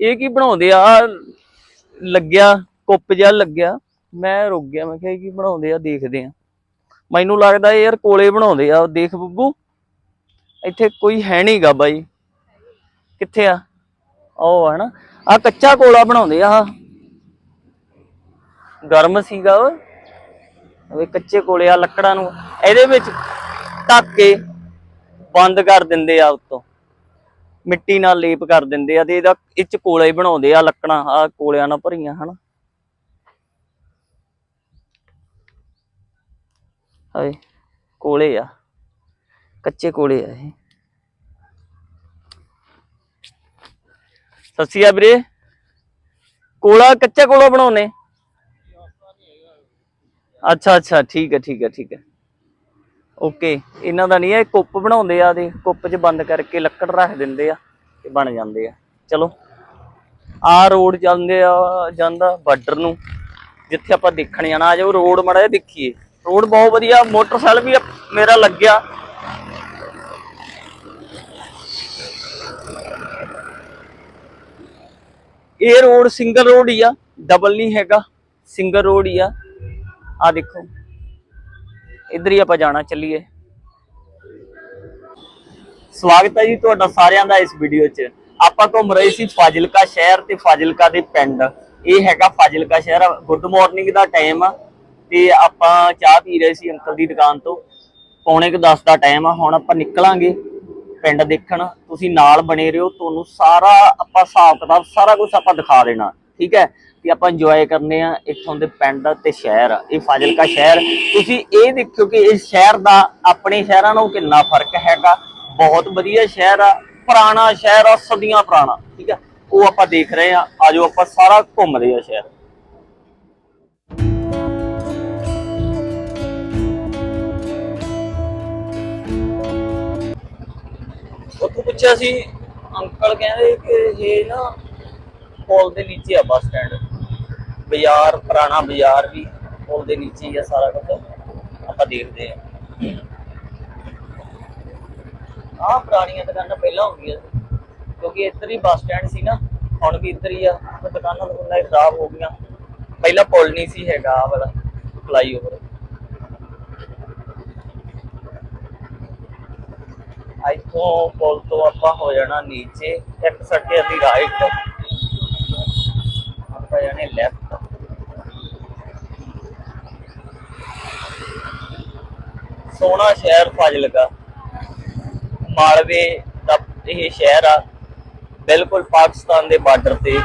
ਇਹ ਕੀ ਬਣਾਉਂਦੇ ਆ? ਲੱਗਿਆ, ਕੁੱਪ ਜਿਹਾ ਲੱਗਿਆ। ਮੈਂ ਰੁਕ ਗਿਆ, ਮੈਂ ਕਿਹਾ ਇਹ ਕੀ ਬਣਾਉਂਦੇ ਆ? ਦੇਖਦੇ ਆ। ਮੈਨੂੰ ਲੱਗਦਾ ਯਾਰ ਕੋਲੇ ਬਣਾਉਂਦੇ ਆ। ਦੇਖ ਬੱਬੂ, ਇੱਥੇ ਕੋਈ ਹੈ ਨਹੀਂਗਾ ਬਾਈ। ਕਿੱਥੇ ਆ? ਉਹ ਹਨਾ ਆ ਕੱਚਾ ਕੋਲਾ ਬਣਾਉਂਦੇ ਆ ਗਰਮ ਸੀਗਾ ਉਹ। ਕੱਚੇ ਕੋਲੇ ਆ ਲੱਕੜਾਂ ਨੂੰ। ਇਹਦੇ ਵਿੱਚ ਢੱਕ ਕੇ ਬੰਦ ਕਰ ਦਿੰਦੇ ਆ ਉੱਤੋਂ। ਮਿੱਟੀ ਨਾਲ ਲੇਪ ਕਰ ਦਿੰਦੇ ਆ ਤੇ ਇਹਦਾ ਇਹ ਚ ਕੋਲੇ ਹੀ ਬਣਾਉਂਦੇ ਆ ਲੱਕੜਾਂ ਆ ਕੋਲਿਆਂ ਨਾਲ ਭਰੀਆਂ, ਹਨਾ। ਹਾਏ, ਕੋਲੇ ਆ, ਕੱਚੇ ਕੋਲੇ ਆ ਇਹ। ਸਤਿ ਸ਼੍ਰੀ ਅਕਾਲ ਵੀਰੇ। ਕੋਲਾ ਕੱਚਾ ਕੋਲਾ ਬਣਾਉਨੇ ਅੱਛਾ ਅੱਛਾ, ਠੀਕ ਹੈ ਠੀਕ ਹੈ ਠੀਕ ਹੈ। ਓਕੇ, ਇਹਨਾਂ ਦਾ ਨਹੀਂ ਹੈ ਕੁੱਪ ਬਣਾਉਂਦੇ ਆ ਦੇ, ਕੁੱਪ 'ਚ ਬੰਦ ਕਰਕੇ ਲੱਕੜ ਰੱਖ ਦਿੰਦੇ ਆ ਤੇ ਬਣ ਜਾਂਦੇ ਆ। ਚਲੋ, ਆ ਰੋਡ ਜਾਂਦੇ ਆ, ਜਾਂਦਾ ਬਾਰਡਰ ਨੂੰ, ਜਿੱਥੇ ਆਪਾਂ ਦੇਖਣ ਜਾਣਾ ਆ ਜਾਓ ਰੋਡ ਮੜਾ ਜਿਹਾ ਦੇਖੀਏ। ਰੋਡ ਬਹੁਤ ਵਧੀਆ, ਮੋਟਰਸਾਈਕਲ ਵੀ ਮੇਰਾ ਲੱਗਿਆ। ਇਹ ਰੋਡ ਸਿੰਗਲ ਰੋਡ ਹੀ ਆ ਡਬਲ ਨਹੀਂ ਹੈਗਾ, ਸਿੰਗਲ ਰੋਡ ਹੀ ਆ। ਆ ਦੇਖੋ। ਇੱਧਰ ਹੀ ਆਪਾਂ ਜਾਣਾ, ਚੱਲੀਏ। ਸਵਾਗਤ ਹੈ ਜੀ ਤੁਹਾਡਾ ਸਾਰਿਆਂ ਦਾ ਇਸ ਵੀਡੀਓ 'ਚ। ਆਪਾਂ ਘੁੰਮ ਰਹੇ ਸੀ ਫਾਜ਼ਿਲਕਾ ਸ਼ਹਿਰ ਤੇ ਫਾਜ਼ਿਲਕਾ ਦੇ ਪਿੰਡ। ਇਹ ਹੈਗਾ ਫਾਜ਼ਿਲਕਾ ਸ਼ਹਿਰ। ਗੁੱਡ ਮਾਰਨਿੰਗ ਦਾ ਟਾਈਮ ਆ ਤੇ ਆਪਾਂ ਚਾਹ ਪੀ ਰਹੇ ਸੀ ਅੰਕਲ ਦੀ ਦੁਕਾਨ ਤੋਂ। ਪੌਣੇ ਕੁ 10 ਦਾ ਟਾਈਮ ਆ। ਹੁਣ ਆਪਾਂ ਨਿਕਲਾਂਗੇ ਪਿੰਡ ਦੇਖਣ। ਤੁਸੀਂ ਨਾਲ ਬਣੇ ਰਹੋ। ਤੁਹਾਨੂੰ ਸਾਰਾ ਆਪਾਂ ਹਿਸਾਬ ਕਿਤਾਬ, ਸਾਰਾ ਕੁਝ ਆਪਾਂ ਦਿਖਾ ਦੇਣਾ। ਠੀਕ ਹੈ? ਤੇ ਆਪਾਂ ਇੰਜੋਏ ਕਰਨੇ ਆ, ਇੱਥੋਂ ਦੇ ਪਿੰਡ ਤੇ ਸ਼ਹਿਰ, ਇਹ ਫਾਜ਼ਿਲਕਾ ਸ਼ਹਿਰ। ਤੁਸੀਂ ਇਹ ਦੇਖਿਓ ਕਿ ਇਸ ਸ਼ਹਿਰ ਦਾ, ਆਪਣੇ ਸ਼ਹਿਰਾਂ ਨਾਲੋਂ ਕਿੰਨਾ ਫ਼ਰਕ ਹੈਗਾ। ਬਹੁਤ ਵਧੀਆ ਸ਼ਹਿਰ ਆ, ਪੁਰਾਣਾ ਸ਼ਹਿਰ ਆ, ਸਦੀਆਂ ਪੁਰਾਣਾ, ਠੀਕ ਆ? ਉਹ ਆਪਾਂ ਦੇਖ ਰਹੇ ਆ। ਆਜੋ ਆਪਾਂ ਸਾਰਾ ਘੁੰਮਦੇ ਆ ਸ਼ਹਿਰ। ਉੱਥੋਂ ਪੁੱਛਿਆ ਸੀ, ਅੰਕਲ ਕਹਿੰਦੇ ਕਿ ਇਹ ਨਾ, ਪੁਲ ਦੇ ਨੀਚੇ ਆ ਬੱਸ ਸਟੈਂਡ। ਬਾਜ਼ਾਰ, ਪੁਰਾਣਾ ਬਾਜ਼ਾਰ ਵੀ ਪੁਲ ਦੇ ਨੀਚੇ ਹੀ ਆ ਸਾਰਾ ਕੁਝ ਆਪਾਂ ਦੇਖਦੇ ਆ ਆਹ ਪੁਰਾਣੀਆਂ ਦੁਕਾਨਾਂ ਪਹਿਲਾਂ ਹੁੰਦੀਆਂ ਸੀ। ਕਿਉਂਕਿ ਇੱਧਰ ਹੀ ਬੱਸ ਸਟੈਂਡ ਸੀ ਨਾ, ਹੁਣ ਵੀ ਇੱਧਰ ਹੀ ਆ। ਤੇ ਦੁਕਾਨਾਂ ਦੁਕਾਨਾਂ ਖਰਾਬ ਹੋ ਗਈਆਂ। ਪਹਿਲਾਂ ਪੁਲ ਨਹੀਂ ਸੀ ਹੈਗਾ ਆਹ ਵਾਲਾ ਫਲਾਈਓਵਰ ਇੱਥੋਂ ਪੁਲ ਤੋਂ ਆਪਾਂ ਹੋ ਜਾਣਾ ਨੀਚੇ, ਇੱਕ ਸੱਟੇ ਅਸੀਂ ਰਾਈਟ ਆਪਾਂ ਜਾਣੇ ਲੈਫਟ ਸੋਹਣਾ ਸ਼ਹਿਰ ਫਾਜ਼ਿਲਕਾ। ਮਾਲਵੇ ਦਾ ਇਹ ਸ਼ਹਿਰ ਆ, ਬਿਲਕੁਲ ਪਾਕਿਸਤਾਨ ਦੇ ਬਾਰਡਰ ਤੇ।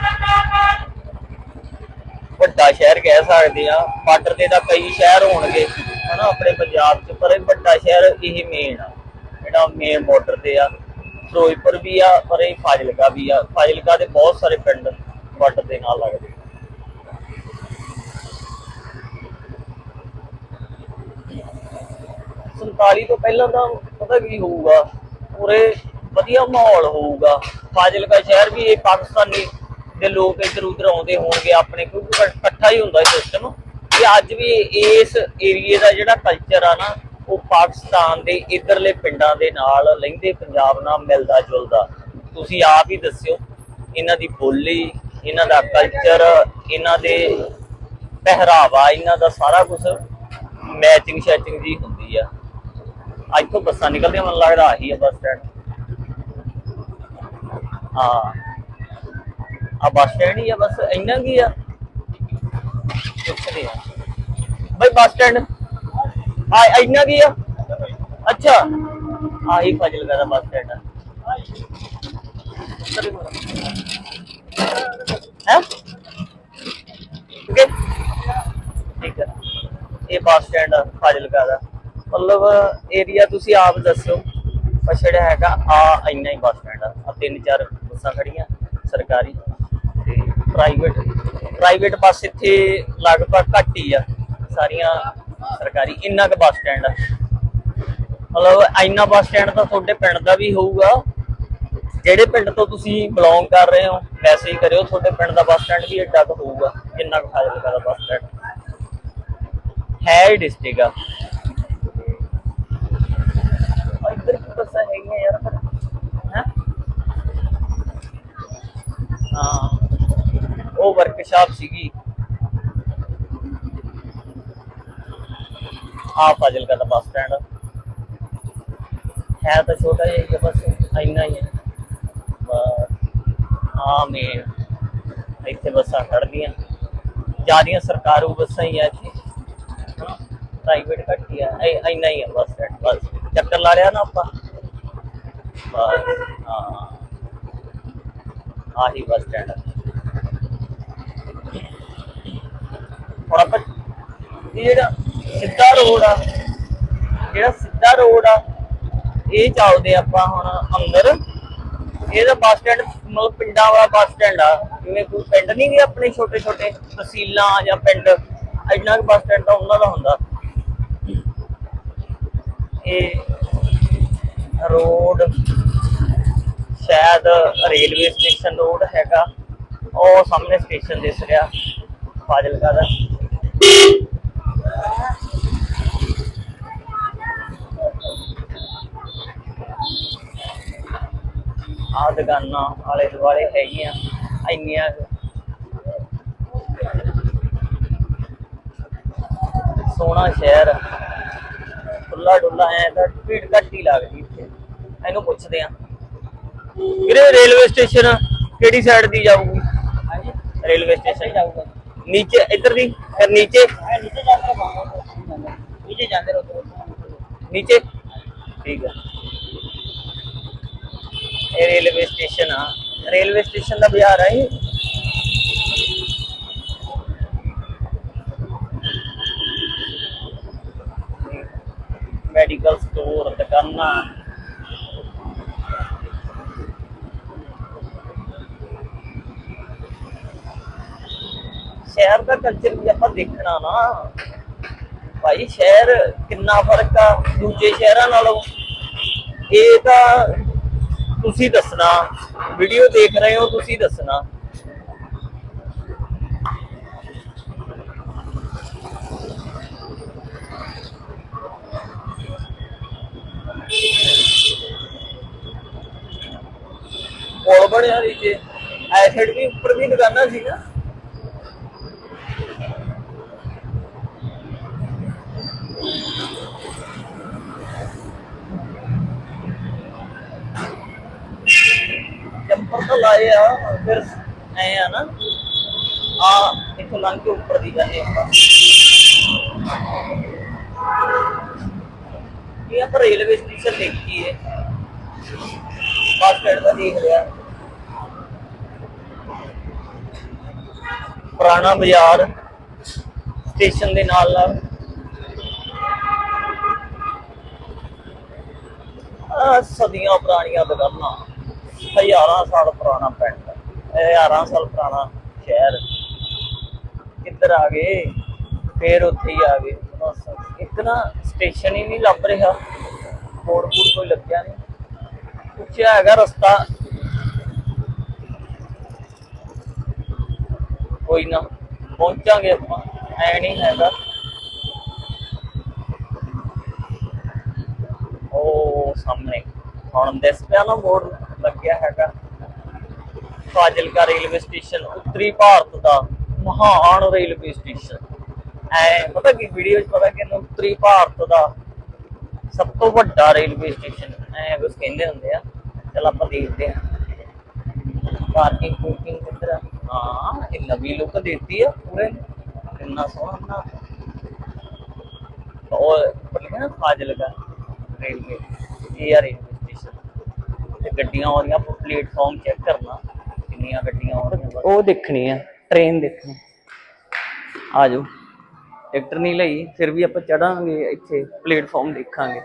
ਵੱਡਾ ਸ਼ਹਿਰ ਕਹਿ ਸਕਦੇ ਆ ਬਾਰਡਰ ਤੇ ਤਾਂ ਕਈ ਸ਼ਹਿਰ ਹੋਣਗੇ, ਹਨਾ, ਆਪਣੇ ਪੰਜਾਬ 'ਚ, ਪਰ ਇਹ ਵੱਡਾ ਸ਼ਹਿਰ ਇਹ ਮੇਨ ਆ। ਜਿਹੜਾ ਮੇਨ ਬਾਰਡਰ ਤੇ ਆ। ਫਿਰੋਜ਼ਪੁਰ ਵੀ ਆ, ਪਰ ਇਹ ਫਾਜ਼ਿਲਕਾ ਵੀ ਆ। ਫਾਜ਼ਿਲਕਾ ਦੇ ਬਹੁਤ ਸਾਰੇ ਪਿੰਡ ਬਾਰਡਰ ਦੇ ਨਾਲ ਲੱਗਦੇ 47 ਤੋਂ ਪਹਿਲਾਂ ਤਾਂ ਪਤਾ ਕੀ ਹੋਊਗਾ, ਪੂਰੇ ਵਧੀਆ ਮਾਹੌਲ ਹੋਊਗਾ। ਫਾਜ਼ਿਲਕਾ ਸ਼ਹਿਰ ਵੀ ਇਹ ਪਾਕਿਸਤਾਨੀ ਦੇ ਲੋਕ ਇੱਧਰ ਉੱਧਰ ਆਉਂਦੇ ਹੋਣਗੇ ਆਪਣੇ, ਕਿਉਂਕਿ ਇਕੱਠਾ ਹੀ ਹੁੰਦਾ ਸਿਸਟਮ ਤੇ ਅੱਜ ਵੀ ਇਸ ਏਰੀਏ ਦਾ ਜਿਹੜਾ ਕਲਚਰ ਆ ਨਾ, ਉਹ ਪਾਕਿਸਤਾਨ ਦੇ ਇਧਰਲੇ ਪਿੰਡਾਂ ਦੇ ਨਾਲ ਲਹਿੰਦੇ ਪੰਜਾਬ ਨਾਲ ਮਿਲਦਾ ਜੁਲਦਾ। ਤੁਸੀਂ ਆਪ ਹੀ ਦੱਸਿਓ, ਇਹਨਾਂ ਦੀ ਬੋਲੀ, ਇਹਨਾਂ ਦਾ ਕਲਚਰ ਇਹਨਾਂ ਦੇ ਪਹਿਰਾਵਾ, ਇਹਨਾਂ ਦਾ ਸਾਰਾ ਕੁਝ ਮੈਚਿੰਗ ਸ਼ੈਚਿੰਗ ਜੀ ਅੱਜ ਤੋਂ ਬੱਸਾਂ ਨਿਕਲਦੀਆਂ, ਮੈਨੂੰ ਲੱਗਦਾ ਆਹੀ ਆ ਬੱਸ ਸਟੈਂਡ। ਹਾਂ। ਆ ਬੱਸ ਸਟੈਂਡ ਹੀ ਆ, ਬਸ ਇੰਨਾ ਕੀ ਆ? ਪੁੱਛਦੇ ਆ। ਬਈ ਬੱਸ ਸਟੈਂਡ। ਆ ਇੰਨਾ ਕੀ ਆ? ਅੱਛਾ। ਆਹੀ ਫਾਜ਼ਿਲਕਾ ਦਾ ਬੱਸ ਸਟੈਂਡ ਆ। ਹੈ? ਠੀਕ ਹੈ। ਇਹ ਬੱਸ ਸਟੈਂਡ ਆ ਫਾਜ਼ਿਲਕਾ ਦਾ। ਮਤਲਬ ਏਰੀਆ ਤੁਸੀਂ ਆਪ ਦੱਸੋ। ਪਰ ਹੈਗਾ, ਆ ਇੰਨਾ ਹੀ ਬੱਸ ਸਟੈਂਡ ਆ। ਆ ਤਿੰਨ ਚਾਰ ਬੱਸਾਂ ਖੜੀਆਂ ਸਰਕਾਰੀ ਤੇ ਪ੍ਰਾਈਵੇਟ ਪ੍ਰਾਈਵੇਟ ਬੱਸ ਇੱਥੇ ਲਗਭਗ ਘੱਟ ਹੀ ਆ। ਸਾਰੀਆਂ ਸਰਕਾਰੀ, ਇੰਨਾ ਕੁ ਬੱਸ ਸਟੈਂਡ ਆ। ਮਤਲਬ ਇੰਨਾ ਬੱਸ ਸਟੈਂਡ ਤਾਂ ਤੁਹਾਡੇ ਪਿੰਡ ਦਾ ਵੀ ਹੋਊਗਾ। ਜਿਹੜੇ ਪਿੰਡ ਤੋਂ ਤੁਸੀਂ ਬਿਲੋਂਗ ਕਰ ਰਹੇ ਹੋ, ਵੈਸੇ ਹੀ ਕਰਿਓ। ਤੁਹਾਡੇ ਪਿੰਡ ਦਾ ਬੱਸ ਸਟੈਂਡ ਵੀ ਏਡਾ ਕੁ ਹੋਊਗਾ। ਜਿੰਨਾ ਕੁ ਫਾਜ਼ਿਲਕਾ ਦਾ ਬੱਸ ਸਟੈਂਡ ਹੈ ਹੀ ਡਿਸਟ੍ਰਿਕਟ ਆ। ਆ ਇੱਧਰ ਕੀ ਬੱਸਾਂ ਹੈਗੀਆਂ ਯਾਰ ਪਰ ਹੈ ਹਾਂ ਉਹ ਵਰਕਸ਼ਾਪ ਸੀਗੀ ਆ ਫਾਜ਼ਿਲਕਾ ਦਾ ਬੱਸ ਸਟੈਂਡ ਹੈ ਤਾਂ ਛੋਟਾ ਜਿਹਾ ਹੀ ਆ ਬਸ ਇੰਨਾ ਹੀ ਹੈ ਬਸ ਆ ਮੇਨ ਇੱਥੇ ਬੱਸਾਂ ਖੜਦੀਆਂ ਜਿਆਦੀਆਂ ਸਰਕਾਰੂ ਬੱਸਾਂ ਹੀ ਆ ਇੱਥੇ ਪ੍ਰਾਈਵੇਟ ਘੱਟ ਹੀ ਆ ਇਹ ਇੰਨਾ ਹੀ ਆ ਬੱਸ ਸਟੈਂਡ ਬਸ ਚੱਕਰ ਲਾ ਲਿਆ ਨਾ ਆਪਾਂ ਬਸ ਹਾਂ ਆਹੀ ਬੱਸ ਸਟੈਂਡ ਹੁਣ ਆਪਾਂ ਇਹ ਜਿਹੜਾ ਸਿੱਧਾ ਰੋਡ ਆ, ਜਿਹੜਾ ਸਿੱਧਾ ਰੋਡ ਆ, ਇਹ ਚੱਲਦੇ ਆਪਾਂ ਹੁਣ ਅੰਦਰ। ਇਹਦਾ ਬੱਸ ਸਟੈਂਡ, ਮਤਲਬ ਪਿੰਡਾਂ ਵਾਲਾ ਬੱਸ ਸਟੈਂਡ ਆ। ਜਿਵੇਂ ਕੋਈ ਪਿੰਡ ਨਹੀਂ ਗੇ ਆਪਣੇ ਛੋਟੇ ਛੋਟੇ ਤਹਿਸੀਲਾਂ ਜਾਂ ਪਿੰਡ, ਇੰਨਾ ਕੁ ਬੱਸ ਸਟੈਂਡ ਤਾਂ ਉਹਨਾਂ ਦਾ ਹੁੰਦਾ। ਇਹ ਰੋਡ, ਸ਼ਾਇਦ ਰੇਲਵੇ ਸਟੇਸ਼ਨ ਰੋਡ ਹੈਗਾ। ਉਹ ਸਾਹਮਣੇ ਸਟੇਸ਼ਨ ਦਿਸ ਰਿਹਾ, ਫਾਜ਼ਿਲਕਾ ਦਾ। ਆ ਦੁਕਾਨਾਂ ਆਲੇ ਦੁਆਲੇ ਹੈਗੀਆਂ, ਇੰਨੀਆਂ ਸੋਹਣਾ ਸ਼ਹਿਰ ਖੁੱਲਾ ਡੁੱਲਾ ਐ ਤਾਂ ਭੀੜ ਘੱਟ ਹੀ ਲੱਗਦੀ। ਇਹਨੂੰ ਪੁੱਛਦੇ ਆ। ਵੀਰੇ ਰੇਲਵੇ ਸਟੇਸ਼ਨ ਕਿਹੜੀ ਸਾਈਡ ਦੀ ਜਾਊਗੀ? ਹਾਂਜੀ। Railway station. ਜਾਊਗਾ। ਨੀਚੇ ਇੱਧਰ ਦੀ ਫਿਰ ਨੀਚੇ? ਨੀਚੇ ਜਾਂਦੇ ਰਹੋ ਨੀਚੇ ਜਾਂਦੇ ਰਹੋ ਨੀਚੇ? ਠੀਕ ਹੈ ਇਹ ਰੇਲਵੇ ਸਟੇਸ਼ਨ ਆ। ਰੇਲਵੇ ਸਟੇਸ਼ਨ ਦਾ ਬਾਜ਼ਾਰ ਆ ਇਹ। ਮੈਡੀਕਲ ਸਟੋਰ ਦੁਕਾਨਾਂ। ਸ਼ਹਿਰ ਦਾ ਕਲਚਰ ਵੀ ਆਪਾਂ ਦੇਖਣਾ ਨਾ। ਭਾਈ ਸ਼ਹਿਰ ਕਿੰਨਾ ਫ਼ਰਕ ਆ, ਦੂਜੇ ਸ਼ਹਿਰਾਂ ਨਾਲੋਂ। ਇਹ ਤਾਂ ਤੁਸੀਂ ਦੱਸਣਾ ਵੀਡੀਓ ਦੇਖ ਰਹੇ ਹੋ, ਤੁਸੀਂ ਦੱਸਣਾ। ਕੋਲ ਬਣਿਆ ਨੀਚੇ। ਐਸਿਡ ਵੀ ਉੱਪਰ ਵੀ ਦੁਕਾਨਾਂ ਸੀ ਨਾ ਤਾਂ ਲਾਏ ਆ, ਫਿਰ ਐ ਆ ਨਾ, ਆ ਇੱਥੋਂ ਲੰਘ ਕੇ ਉੱਪਰ ਦੀ ਜਾਂਦੇ ਆਪਾਂ ਇਹ ਆਪਾਂ ਰੇਲਵੇ ਸਟੇਸ਼ਨ ਦੇਖੀਏ ਬੱਸ ਸਟੈਂਡ ਦਾ ਦੇਖ ਲਿਆ। ਪੁਰਾਣਾ ਬਾਜ਼ਾਰ, ਸਟੇਸ਼ਨ ਦੇ ਨਾਲ ਨਾਲ। ਸਦੀਆਂ ਪੁਰਾਣੀਆਂ ਦੁਕਾਨਾਂ। ਹਜ਼ਾਰਾਂ ਸਾਲ ਪੁਰਾਣਾ ਪਿੰਡ ਹਜ਼ਾਰਾਂ ਸਾਲ ਪੁਰਾਣਾ ਸ਼ਹਿਰ। ਕਿੱਧਰ ਆ ਗਏ? ਫੇਰ ਉੱਥੇ ਹੀ ਆ ਗਏ। ਬਸ ਇੱਕ ਨਾ ਸਟੇਸ਼ਨ ਹੀ ਨਹੀਂ ਲੱਭ ਰਿਹਾ। ਬੋਰਡ ਬੂਡ ਕੋਈ ਲੱਗਿਆ ਨਹੀਂ। ਪੁੱਛਿਆ ਹੈਗਾ ਰਸਤਾ। ਕੋਈ ਨਾ, ਪਹੁੰਚਾਂਗੇ ਆਪਾਂ। ਐ ਨਹੀਂ ਹੈਗਾ। ਉਹ ਸਾਹਮਣੇ। ਹੁਣ ਦਿਸ ਪਿਆ ਨਾ ਬੋਰਡ ਲੱਗਿਆ ਹੈਗਾ। ਫਾਜ਼ਿਲਕਾ ਰੇਲਵੇ ਸਟੇਸ਼ਨ, ਉੱਤਰੀ ਭਾਰਤ ਦਾ ਮਹਾਨ ਰੇਲਵੇ ਸਟੇਸ਼ਨ। ਐ ਪਤਾ ਕੀ ਵੀਡੀਓ 'ਚ ਪਤਾ ਕਿ ਉੱਤਰੀ ਭਾਰਤ ਦਾ ਸਭ ਤੋਂ ਵੱਡਾ ਰੇਲਵੇ ਸਟੇਸ਼ਨ? ਐ ਕੁਝ ਕਹਿੰਦੇ ਹੁੰਦੇ ਆ। ਚਲ ਆਪਾਂ ਦੇਖਦੇ ਆ ਪਾਰਕਿੰਗ ਪੂਰਕਿੰਗ ਕਿੱਧਰ ਆ? ਹਾਂ, ਇਹ ਨਵੀਂ ਲੁੱਕ ਦਿੱਤੀ ਆ ਪੂਰੇ। ਨੇ। ਕਿੰਨਾ ਸੋਹਣਾ ਬਣਾ ਉਹ ਬੋਲਿਆ ਨਾ ਫਾਜ਼ਿਲਕਾ ਰੇਲਵੇ। ਇਹ ਆ ਰੇਲਵੇ। ਤੇ ਗੱਡੀਆਂ ਆ ਰਹੀਆਂ ਆਪਾਂ ਪਲੇਟਫਾਰਮ ਚੈੱਕ ਕਰਨਾ ਕਿੰਨੀਆਂ ਗੱਡੀਆਂ ਆ ਰਹੀਆਂ ਉਹ ਦੇਖਣੀ ਆ ਟ੍ਰੇਨ ਦੇਖਣੀ। ਆ ਜਾਓ ਟਿਕਟ ਨਹੀਂ ਲਈ ਫਿਰ ਵੀ ਆਪਾਂ ਚੜਾਂਗੇ ਇੱਥੇ ਪਲੇਟਫਾਰਮ ਦੇਖਾਂਗੇ।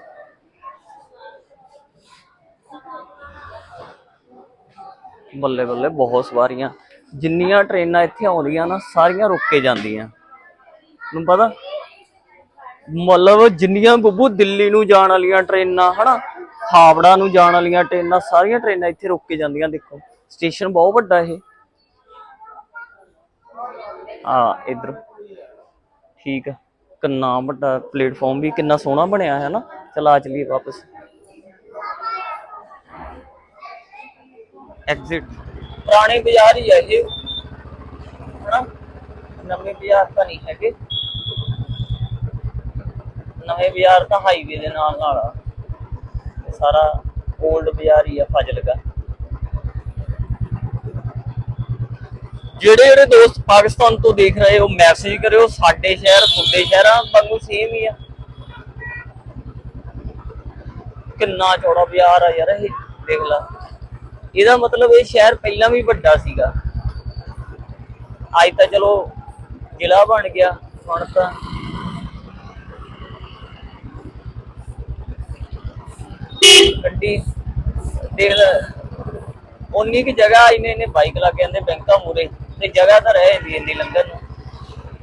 ਬੱਲੇ ਬੱਲੇ ਬਹੁਤ ਸਵਾਰੀਆਂ। ਜਿੰਨੀਆਂ ਟ੍ਰੇਨਾਂ ਇੱਥੇ ਆਉਂਦੀਆਂ ਨਾ ਸਾਰੀਆਂ ਰੁਕ ਕੇ ਜਾਂਦੀਆਂ। ਤੁਹਾਨੂੰ ਪਤਾ ਮਤਲਬ ਜਿੰਨੀਆਂ ਬੱਬੂ ਦਿੱਲੀ ਨੂੰ ਜਾਣ ਵਾਲੀਆਂ ਟ੍ਰੇਨਾਂ ਹਨਾ? ਹਾਵੜਾ ਨੂੰ ਜਾਣ ਵਾਲੀਆਂ ਟ੍ਰੇਨਾਂ, ਸਾਰੀਆਂ ਟ੍ਰੇਨਾਂ ਇੱਥੇ ਰੁਕ ਕੇ ਜਾਂਦੀਆਂ, ਦੇਖੋ। ਸਟੇਸ਼ਨ ਬਹੁਤ ਵੱਡਾ ਇਹ। ਆ ਇਧਰ। ਠੀਕ ਆ। ਕਿੰਨਾ ਵੱਡਾ ਪਲੇਟਫਾਰਮ ਵੀ, ਕਿੰਨਾ ਸੋਹਣਾ ਬਣਿਆ ਹੈ ਨਾ। ਚਲਾ ਚਲੀਏ ਵਾਪਸ। ਐਗਜ਼ਿਟ ਪੁਰਾਣੇ ਬਾਜ਼ਾਰ ਹੀ ਹੈ ਇਹ। ਨਵੇਂ ਬਾਜ਼ਾਰ ਤਾਂ ਨਹੀਂ ਹੈਗੇ। ਨਵੇਂ ਬਾਜ਼ਾਰ ਤਾਂ ਹਾਈਵੇ ਦੇ ਨਾਲ ਨਾਲ ਆ। ਸਾਰਾ 올ਡ ਬਾਜ਼ਾਰ ਹੀ ਆ ਫਾਜ਼ਿਲਕਾ। ਜਿਹੜੇ ਜਿਹੜੇ ਦੋਸਤ ਪਾਕਿਸਤਾਨ ਤੋਂ ਦੇਖ ਰਹੇ ਹੋ ਮੈਸੇਜ ਕਰਿਓ, ਸਾਡੇ ਸ਼ਹਿਰ, ਤੁਹਾਡੇ ਸ਼ਹਿਰਾਂ ਵਾਂਗੂ ਸੇਮ ਹੀ ਆ। ਕਿੰਨਾ ਚੌੜਾ ਬਾਜ਼ਾਰ ਆ ਯਾਰ ਇਹ, ਦੇਖ ਲਾ। ਇਹਦਾ ਮਤਲਬ ਇਹ ਸ਼ਹਿਰ ਪਹਿਲਾਂ ਵੀ ਵੱਡਾ ਸੀਗਾ। ਅੱਜ ਤਾਂ ਚਲੋ ਜ਼ਿਲ੍ਹਾ ਬਣ ਗਿਆ, ਹੁਣ ਤਾਂ ਗੱਡੀ ਦੇਖ ਉਨੀ ਕੀ ਜਗ੍ਹਾ ਇਹਨੇ ਇਹਨੇ ਬਾਈਕ ਲਾ ਕੇ ਆਂਦੇ ਬੈਂਕਾਂ ਮੂਰੇ ਤੇ ਜਗ੍ਹਾ ਤਾਂ ਰਹਿ ਜਾਂਦੀ ਇੰਨੀ ਲੰਘਣ ਨੂੰ।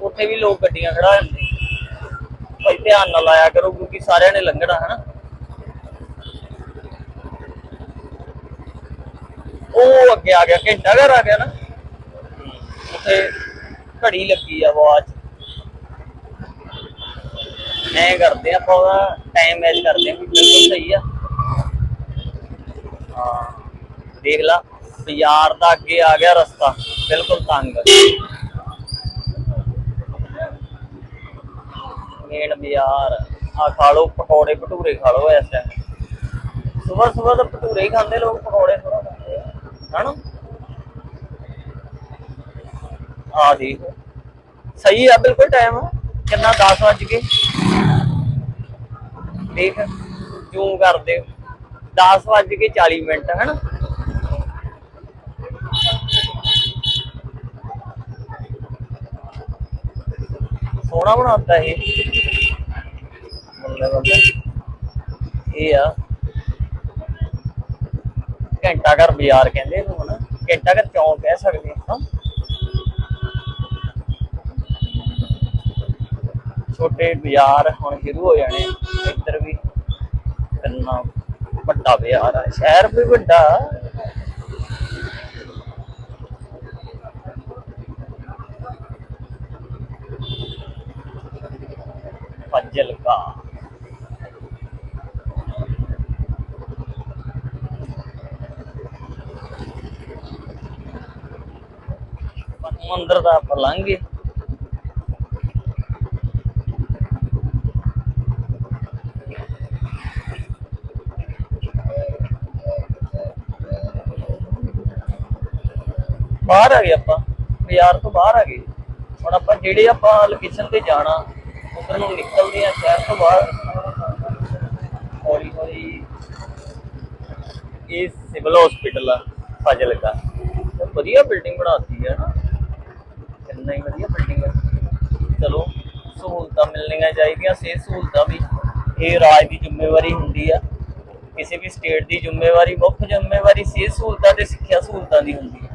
ਉੱਥੇ ਵੀ ਲੋਕ ਗੱਡੀਆਂ ਖੜਾ ਜਾਂਦੇ ਭਾਈ ਧਿਆਨ ਨਾਲ ਲਾਇਆ ਕਰੋ, ਕਿਉਂਕਿ ਸਾਰਿਆਂ ਨੇ ਲੰਘਣਾ, ਹਨਾ। ਉਹ ਅੱਗੇ ਆ ਗਿਆ, ਘੰਟਾ ਘਰ ਆ ਗਿਆ ਨਾ। ਉੱਥੇ ਘੜੀ ਲੱਗੀ ਆ ਆਵਾਜ਼। ਐ ਕਰਦੇ ਆ ਆਪਾਂ ਉਹਦਾ ਟਾਈਮ ਮੈਚ ਕਰਦੇ ਆ ਬਿਲਕੁਲ ਸਹੀ ਆ। ਹਾਂ। ਦੇਖ ਲਾ, ਬਾਜ਼ਾਰ ਦਾ ਅੱਗੇ ਆ ਗਿਆ ਰਸਤਾ, ਬਿਲਕੁਲ ਤੰਗ। ਮੇਨ ਬਾਜ਼ਾਰ ਆ ਖਾ ਲਓ, ਪਕੌੜੇ ਭਟੂਰੇ ਖਾ ਲਓ ਇਸ ਟਾਈਮ ਸਵੇਰ ਸਵੇਰ ਤਾਂ ਭਟੂਰੇ ਹੀ ਖਾਂਦੇ ਲੋਕ, ਪਕੌੜੇ ਥੋੜਾ ਖਾਂਦੇ ਆ। ਹਨਾ? ਆ ਦੇਖ ਸਹੀ ਆ, ਬਿਲਕੁਲ ਟਾਈਮ ਕਿੰਨਾ 10 ਵੱਜ ਗਏ। ਦੇਖ ਜੂਮ ਕਰਦੇ 10 ਵੱਜ ਕੇ 40 ਮਿੰਟ, ਹਨਾ? ਸੋਹਣਾ ਬਣਾਉਂਦਾ ਇਹ। ਬੱਲੇ ਬੱਲੇ ਇਹ ਆ। ਘੰਟਾ ਘਰ ਬਾਜ਼ਾਰ ਕਹਿੰਦੇ ਇਹਨੂੰ, ਹਨਾ? ਘੰਟਾ ਘਰ ਚੌਂਕ ਕਹਿ ਸਕਦੇ ਹਾਂ ਛੋਟੇ ਬਾਜ਼ਾਰ ਹੁਣ ਸ਼ੁਰੂ ਹੋ ਜਾਣੇ ਇੱਧਰ ਵੀ। ਕਰਨਾ ਵੱਡਾ ਬਾਜ਼ਾਰ ਆ ਸ਼ਹਿਰ ਵੀ ਵੱਡਾ। ਫਾਜ਼ਿਲਕਾ ਮੰਦਰ ਦਾ ਆਪਾਂ ਬਾਹਰ ਆ ਗਏ ਆਪਾਂ, ਬਾਜ਼ਾਰ ਤੋਂ ਬਾਹਰ ਆ ਗਏ। ਹੁਣ ਆਪਾਂ ਜਿਹੜੇ ਆਪਾਂ ਲੋਕੇਸ਼ਨ ਤੇ ਜਾਣਾ, ਉਧਰ ਨੂੰ ਨਿਕਲਦੇ ਆ ਸ਼ਹਿਰ ਤੋਂ ਬਾਹਰ। ਹੌਲੀ ਹੌਲੀ ਇਹ ਸਿਵਲ ਹਸਪੀਟਲ ਆ, ਫਾਜ਼ਿਲਕਾ। ਵਧੀਆ ਬਿਲਡਿੰਗ ਬਣਾਤੀ ਹੈ ਨਾ। ਕਿੰਨਾ ਹੀ ਵਧੀਆ ਬਿਲਡਿੰਗ ਹੈ ਚਲੋ, ਸਹੂਲਤਾਂ ਮਿਲਣੀਆਂ ਚਾਹੀਦੀਆਂ, ਸਿਹਤ ਸਹੂਲਤਾਂ ਵੀ। ਇਹ ਰਾਜ ਦੀ ਜ਼ਿੰਮੇਵਾਰੀ ਹੁੰਦੀ ਆ। ਕਿਸੇ ਵੀ ਸਟੇਟ ਦੀ ਜ਼ਿੰਮੇਵਾਰੀ, ਮੁੱਖ ਜ਼ਿੰਮੇਵਾਰੀ ਸਿਹਤ ਸਹੂਲਤਾਂ ਤੇ ਸਿੱਖਿਆ ਸਹੂਲਤਾਂ ਦੀ ਹੁੰਦੀ ਹੈ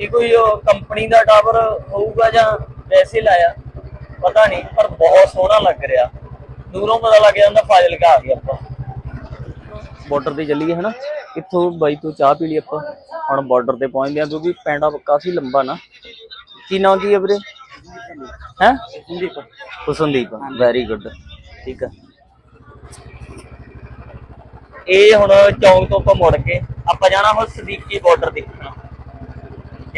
ਇਹ ਕੋਈ ਕੰਪਨੀ ਦਾ ਟਾਵਰ ਹੋਊਗਾ ਜਾਂ ਵੈਸੇ ਲਾਇਆ ਪਤਾ ਨਹੀਂ ਪਰ ਬਹੁਤ ਸੋਹਣਾ ਲੱਗ ਰਿਹਾ। ਦੂਰੋਂ ਪਤਾ ਲੱਗ ਜਾਂਦਾ ਫਾਜ਼ਿਲਕਾ ਆ ਗਿਆ ਆਪਾਂ। ਬਾਰਡਰ ਤੇ ਚੱਲੀਏ ਹਨਾ? ਇੱਥੋਂ ਬਾਈ ਤੋਂ ਚਾਹ ਪੀ ਲਈ ਆਪਾਂ। ਹੁਣ ਬਾਰਡਰ ਤੇ ਪਹੁੰਚਦੇ ਆ ਕਿਉਂਕਿ ਪੈਂਡਾ ਕਾਫੀ ਲੰਬਾ ਨਾ। ਕੀ ਨਾਮ ਕੀ ਹੈ ਵੀਰੇ? ਹੈ? ਹੁਸਨਦੀਪ ਵੈਰੀ ਗੁੱਡ ਠੀਕ ਆ। ਇਹ ਹੁਣ ਚੌਂਕ ਤੋਂ ਆਪਾਂ ਮੁੜ ਕੇ ਆਪਾਂ ਜਾਣਾ ਹੁਣ ਸਦੀਕੀ ਬਾਰਡਰ ਦੇਖਣਾ।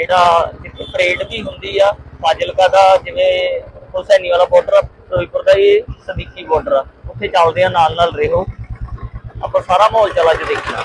ਜਿਹੜਾ ਜਿੱਥੇ ਪਰੇਡ ਵੀ ਹੁੰਦੀ ਆ, ਫਾਜ਼ਿਲਕਾ ਦਾ, ਜਿਵੇਂ ਹੁਸੈਨੀ ਵਾਲਾ ਬਾਰਡਰ ਆ, ਫਿਰੋਜ਼ਪੁਰ ਦਾ ਇਹ ਸਦੀਕੀ ਬਾਰਡਰ ਆ। ਉੱਥੇ ਚੱਲਦੇ ਆ ਨਾਲ ਨਾਲ ਰਹੋ। ਆਪਾਂ ਸਾਰਾ ਮਾਹੌਲ ਚਲਾ ਕੇ ਦੇਖਣਾ।